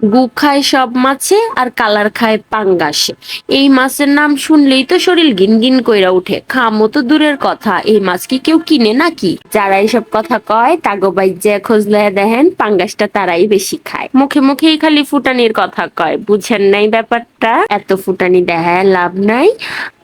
গু খায় সব মাছে আর কালার খায় পাঙ্গাসে। এই মাছের নাম শুনলেই তো শরীর গিন গিন কইরা উঠে খামো তো দূরের কথা, এই মাছ কি কেউ কিনে নাকি? যারা এইসব কথা কয়, তাগো বাইজে খোঁজলে দেখেন, পাঙ্গাসটা তারাই বেশি খায়। মুখে মুখেই খালি ফুটানির কথা কয়, বুঝেন নাই ব্যাপারটা? এত ফুটানি দেখায় লাভ নাই।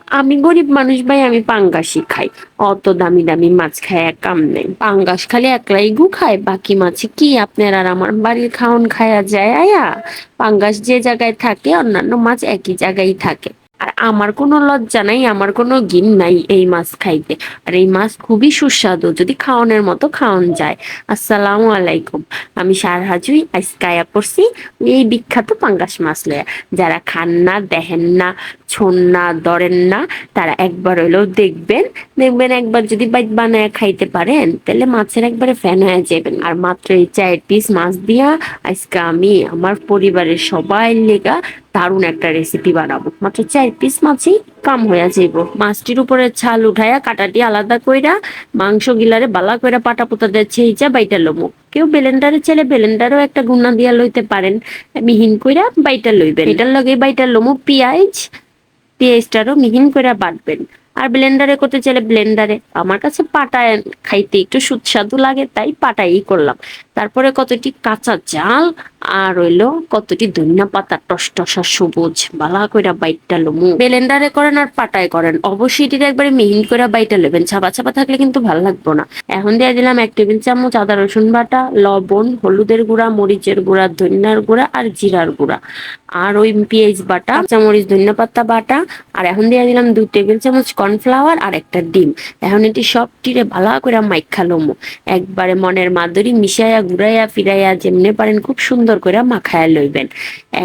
আমি গরিব মানুষ ভাই, আমি পাঙ্গাসই খাই। অত দামি দামি মাছ খায়, এক কাম নেই। পাঙ্গাস খালি একলাই গু খায়, বাকি মাছে কি আপনার আর আমার বাড়ির খাওন খায়া যায় আয়া? পাঙ্গাস যে জায়গায় থাকে, অন্যান্য মাছ একই জায়গায় থাকে। আর আমার কোনো লজ্জা নাই, আমার কোনো গিন নাই এই মাছ খাইতে। আর এই মাছ খুবই সুস্বাদু, যদি খাওয়ানোর মতো খাওয়ান যায়। আসসালামু আলাইকুম, আমি সারহাজুই আইসকায়া পড়ছি এই বিখ্যাত পাঙ্গাস মাছ লয়া যারা খান না, দেখেন না, ছোন না, ধরেন না, তারা একবার হইলেও দেখবেন দেখবেন একবার যদি বাইক বানায় খাইতে পারেন, তাহলে মাছের একবারে ফ্যান হয়ে যাবেন। আর মাত্র এই চায়ের পিস মাছ দিয়া আজকে আমি, আমার পরিবারের সবাই লেগা দারুণ একটা রেসিপি বানাবো। মাত্র চার পিস মাছই কাম হয়ে যাইব মাছটির উপরে ছাল উঠাইয়া কাটাটি আলাদা কইরা, মাংস গিলারে বালা কইরা পাটা পুতা দিয়ে ছেইচা বাইটা লমু। কেউ বেলেন্ডারে ছেলে বেলেন্ডারও একটা গুণা দিয়া লইতে পারেন। মিহিন কইরা বাইটা লইবেন। এটার লগে বাইটা লমু, পেঁয়াজ পেঁয়াজটারও মিহিন কইরা বাটবেন। আর ব্লেন্ডারে করতে চাইলে ব্লেন্ডারে। আমার কাছে পাটায় খাইতে একটু সুস্বাদু লাগে, তাই পাটাই করলাম। তারপরে কতটি কাঁচা চাল আর রইল কতটি ধনিয়া পাতা টস টসা সবুজ, বালা কইরা বাইটটা লমু। ব্লেন্ডারে করেন আর পাটায় করেন। অবশ্যই এটিকে একবারে মিহিন করে বাইটা নেবেন ছাপা ছাপা থাকলে কিন্তু ভালো লাগবে না। এখন দিয়ে দিলাম এক টেবিল চামচ আদা, রসুন বাটা, লবণ, হলুদের গুঁড়া, মরিচের গুঁড়া, ধনিয়ার গুঁড়া আর জিরার গুঁড়া। আর ওই পেঁয়াজ বাটা চামরিচ ধনিয়া পাতা বাটা। আর এখন দিয়ে দিলাম দুই টেবিল চামচ কর্নফ্লাওয়ার আর একটা ডিম। এখন এটি সবটিরে ভালো করে মাইখা লমু। একবারে মনের মাধুরী মিশাইয়া ঘুরাইয়া ফিরাইয়া যেমনে পারেন খুব সুন্দর করে মাখায়া লইবেন।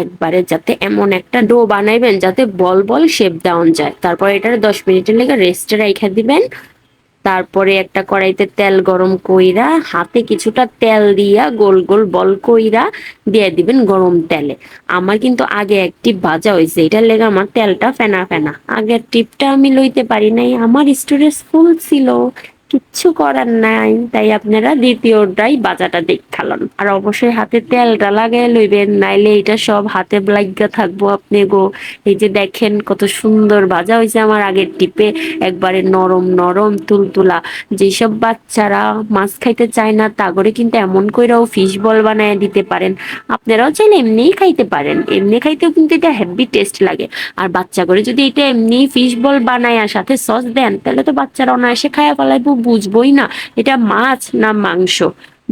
একবারে যাতে এমন একটা ডো বানাইবেন যাতে বল বল শেপ দেওয়া যায়। তারপর এটার দশ মিনিটের লেগে রেস্টে রাইখা দিবেন। তারপরে একটা কড়াইতে তেল গরম কইরা, হাতে কিছুটা তেল দিয়া গোল গোল বল কইরা দিয়ে দিবেন গরম তেলে। আমার কিন্তু আগে একটি ভাজা হয়েছে এটার লেগে আমার তেলটা ফেনা ফেনা। আগের টিপটা আমি লইতে পারি নাই, আমার স্টোরেজ ফুল ছিল। কিচ্ছু করার নাই। তাই আপনারা দ্বিতীয়টাই বাজাটা দেখালাম আর অবশ্যই হাতে তেলটা লাগাই লইবেন, নাইলে এটা সব হাতে লাগা থাকব আপনি গো। এই যে দেখেন কত সুন্দর ভাজা হয়েছে আমার আগের টিপে। একবারে নরম নরম তুলতুলা। যেসব বাচ্চারা মাছ খাইতে চায় না তাগরে কিন্তু এমন কইরাও ফিশ বল বানায় দিতে পারেন। আপনারাও চাইলে এমনিই খাইতে পারেন। এমনি খাইতেও কিন্তু এটা হেভি টেস্ট লাগে। আর বাচ্চা করে যদি এটা এমনি ফিশ বল বানায় সাথে সস দেন, তাহলে তো বাচ্চারা অনায়াসে খায়া ফেলাইবো। বুঝবোই না। এটা মাছ না মাংস?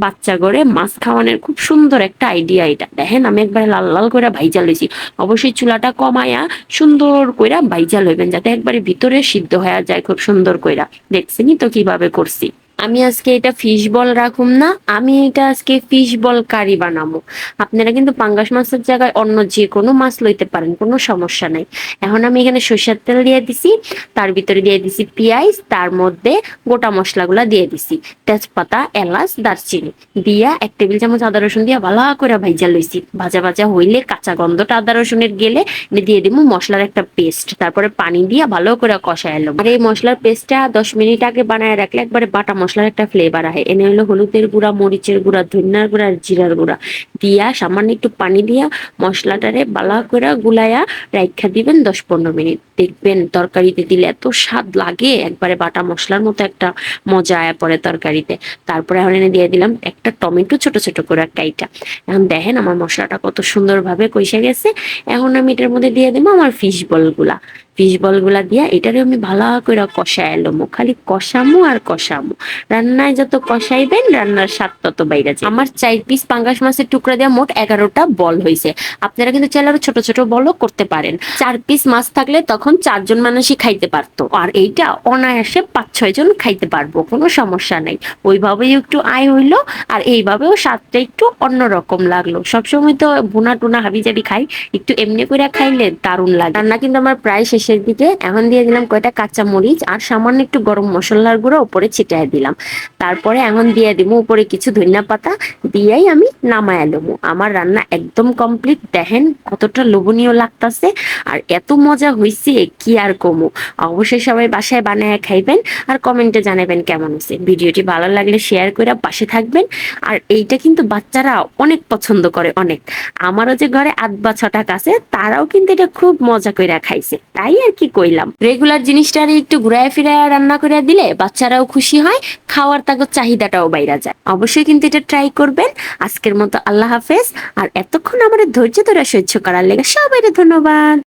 বাচ্চা করে মাছ খাওয়ানোর খুব সুন্দর একটা আইডিয়া এটা। দেখেন, আমি একবারে লাল লাল করে ভাইজা লইছি অবশ্যই চুলাটা কমায়া সুন্দর কইরা ভাইজা লইবেন যাতে একবারে ভিতরে সিদ্ধ হয়ে যায় খুব সুন্দর কইরা। দেখছেনি তো কীভাবে করছি। আমি আজকে এটা ফিশ বল রাখুম না, আমি এটা আজকে ফিশ বল কারি বানাবো আপনারা কিন্তু পাঙ্গাস মাছের জায়গায় অন্য যে কোনো মাছ লইতে পারেন, কোনো সমস্যা নাই। এখন আমি এখানে সরষের তেল দিয়ে দিছি, তার ভিতরে দিয়ে দিছি পেঁয়াজ, তার মধ্যে গোটা মশলাগুলা দিয়ে দিছি। তেজপাতা, এলাচ, দারচিনি দিয়া এক টেবিল চামচ আদা রসুন দিয়া ভালো করে ভাইজা লইছি। ভাজা ভাজা হইলে কাঁচা গন্ধটা আদা রসুনের গেলে দিয়ে দিব মশলার একটা পেস্ট তারপরে পানি দিয়া ভালো করে কষায় এলো আর এই মশলার পেস্টটা দশ মিনিট আগে বানায় রাখলে একবারে বাটা মশলার একটা ফ্লেভার আহে। এনে হলো হলুদের গুঁড়া, মরিচের গুঁড়া, ধনিয়ার গুঁড়া আর জিরার গুঁড়া। দিয়া সামান্য একটু পানি দিয়া মশলাটারে বালা করে গুলায়া রাইখা দিবেন দশ পনেরো মিনিট। দেখবেন তরকারিতে দিলে এত স্বাদ লাগে, একবারে বাটা মশলার মতো একটা মজা আয়া পড়ে তরকারিতে। তারপরে এখন এনে দিয়ে দিলাম একটা টমেটো ছোট ছোট করে কাইটা এখন দেখেন আমার মশলাটা কত সুন্দরভাবে কষে গেছে। এখন আমি এটার মধ্যে দিয়ে দেবো আমার ফিশ বলগুলা ফিশ বলগুলা দিয়া এটারে আমি ভালো করে কষায় এলোমো খালি কষামো আর কষামো। রান্নায় যত কষাইবেন, রান্নার স্বাদ তত বাইরে যায়। আমার চার পিস পাঙ্গাস মাছের টুকরা দেওয়া মোট এগারোটা বল হয়েছে আপনারা কিন্তু চাইলে আরও ছোট ছোট বলও করতে পারেন। চার পিস মাছ থাকলে তখন চারজন মানুষই খাইতে পারতো। আর এইটা অনায়াসে পাঁচ ছয় জন খাইতে পারব, কোনো সমস্যা নাই। ওইভাবেই একটু আয় হইল আর এইভাবেও স্বাদটা একটু অন্যরকম লাগল। সবসময় তো বোনা টুনা হাবি জাবি খাই, একটু এমনি করে খাইলে দারুণ লাগে। রান্না কিন্তু আমার প্রায় শেষের শেষের দিকে, এখন দিয়ে দিলাম কয়টা কাঁচা মরিচ আর সামান্য একটু গরম মশলার গুঁড়ো উপরে ছিটাই দিলাম। তারপরে এখন দিয়ে দিব উপরে কিছু ধনিয়া পাতা, দিয়েই আমি নামায় দেবো। আমার রান্না একদম কমপ্লিট। দেখেন কতটা লোভনীয় লাগতাছে আর এত মজা হইছে, কি আর কমু? অবশ্যই সবাই বাসায় বানায় খাইবেন আর কমেন্টে জানাবেন কেমন হয়েছে ভিডিওটি ভালো লাগলে শেয়ার করে পাশে থাকবেন। আর এইটা কিন্তু বাচ্চারা অনেক পছন্দ করে অনেক। আমারও যে ঘরে আট বা ছটা আছে তারাও কিন্তু এটা খুব মজা করে খাইছে। তাই আর কি কইলাম? রেগুলার জিনিসটারে একটু ঘুরায় ফিরায় রান্না করে দিলে বাচ্চারাও খুশি হয়, খাওয়ার তাকে চাহিদাটাও বাইরা যায়। অবশ্যই কিন্তু এটা ট্রাই করবেন। আজকের মতো আল্লাহ হাফেজ। আর এতক্ষণ আমাদের ধৈর্য ধরে সহ্য করার লেগে সবাই ধন্যবাদ।